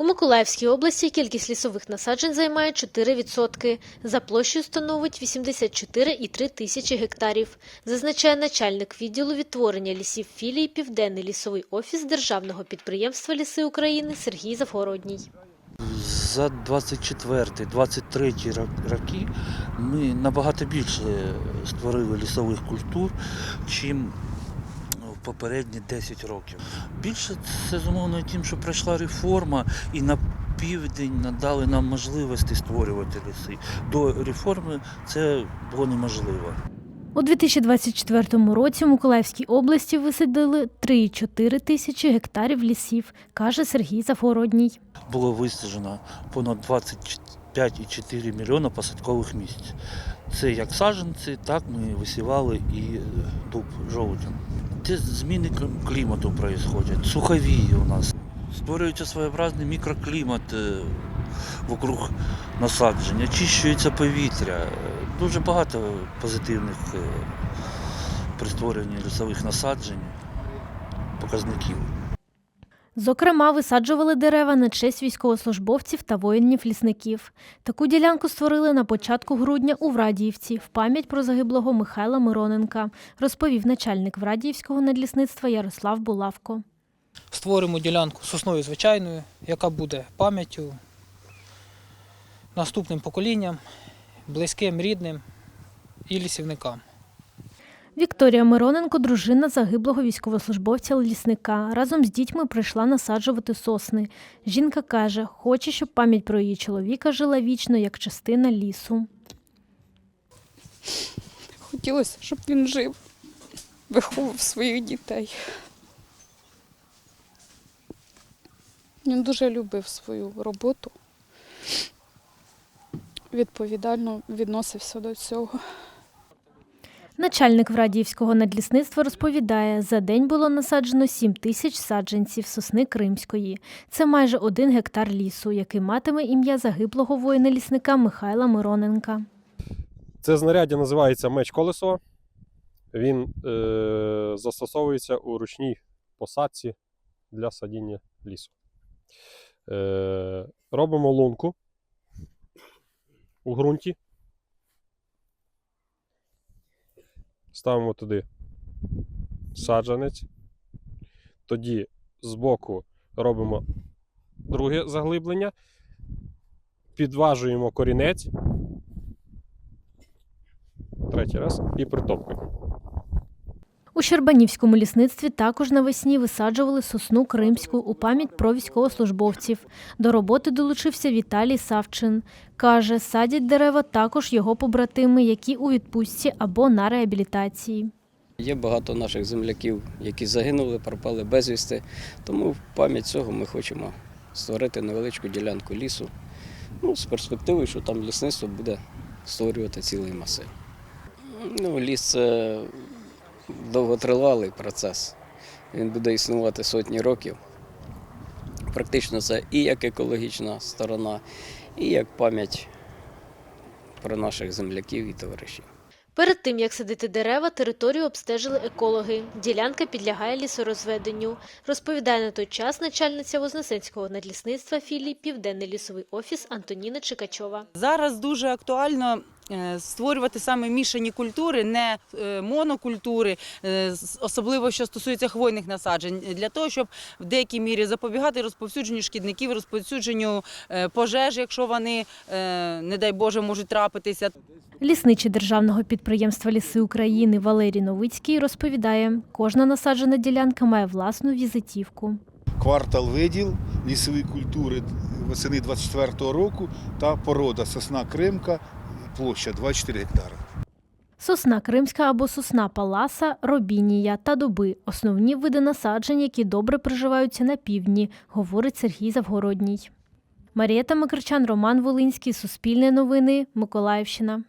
У Миколаївській області кількість лісових насаджень займає 4%. За площею становить 84,3 тисячі гектарів, зазначає начальник відділу відтворення лісів філії Південний лісовий офіс Державного підприємства Ліси України Сергій Завгородній. За 24-23 роки ми набагато більше створили лісових культур, чим попередні 10 років. Більше це зумовлено тим, що пройшла реформа і на південь надали нам можливості створювати ліси. До реформи це було неможливо. У 2024 році у Миколаївській області висадили 3,4 тисячі гектарів лісів, каже Сергій Завгородній. Було висаджено понад 25,4 мільйона посадкових місць. Це як саджанці, так ми висівали і дуб жовтень. Це зміни клімату відбуваються, суховії у нас. Створюється своєобразний мікроклімат е, вокруг насадження, очищується повітря. Дуже багато позитивних е, при створенні лісових насаджень показників. Зокрема, висаджували дерева на честь військовослужбовців та воїнів-лісників. Таку ділянку створили на початку грудня у Врадіївці в пам'ять про загиблого Михайла Мироненка, розповів начальник Врадіївського надлісництва Ярослав Булавко. Створимо ділянку сосною звичайною, яка буде пам'яттю наступним поколінням, близьким, рідним і лісівникам. Вікторія Мироненко, дружина загиблого військовослужбовця-лісника, разом з дітьми прийшла насаджувати сосни. Жінка каже, хоче, щоб пам'ять про її чоловіка жила вічно як частина лісу. Хотілося, щоб він жив, виховував своїх дітей. Він дуже любив свою роботу, відповідально відносився до цього. Начальник Врадіївського надлісництва розповідає, за день було насаджено 7 тисяч саджанців сосни Кримської. Це майже один гектар лісу, який матиме ім'я загиблого воїна-лісника Михайла Мироненка. Це знаряддя називається меч колесо. Він е, застосовується у ручній посадці для садіння лісу. Е, робимо лунку у ґрунті. Ставимо туди саджанець. Тоді збоку робимо друге заглиблення. Підважуємо корінець третій раз і притопкуємо. У Щербанівському лісництві також навесні висаджували сосну Кримську у пам'ять про військовослужбовців. До роботи долучився Віталій Савчин. Каже, садять дерева також його побратими, які у відпустці або на реабілітації. Є багато наших земляків, які загинули, пропали безвісти. Тому в пам'ять цього ми хочемо створити невеличку ділянку лісу. Ну, з перспективою, що там лісництво буде створювати цілий масив. Ну, ліс це довготривалий процес. Він буде існувати сотні років. Практично це і як екологічна сторона, і як пам'ять про наших земляків і товаришів. Перед тим, як садити дерева, територію обстежили екологи. Ділянка підлягає лісорозведенню, розповідає на той час начальниця Вознесенського надлісництва філії Південний лісовий офіс Антоніна Чикачова. Зараз дуже актуально створювати саме мішані культури, не е, монокультури, е, особливо що стосується хвойних насаджень, для того, щоб в деякій мірі запобігати розповсюдженню шкідників, розповсюдженню е, пожеж, якщо вони, е, не дай Боже, можуть трапитися. Лісничий державного підприємства Ліси України Валерій Новицький розповідає, кожна насаджена ділянка має власну візитівку. квартал виділ лісові культури восени 24-го року та порода сосна Кримка, площа 24 гектара. Сосна кримська або сосна паласа, робінія та дуби – основні види насаджень, які добре приживаються на півдні, говорить Сергій Завгородній. Марієта Микричан, Роман Волинський, Суспільне новини, Миколаївщина.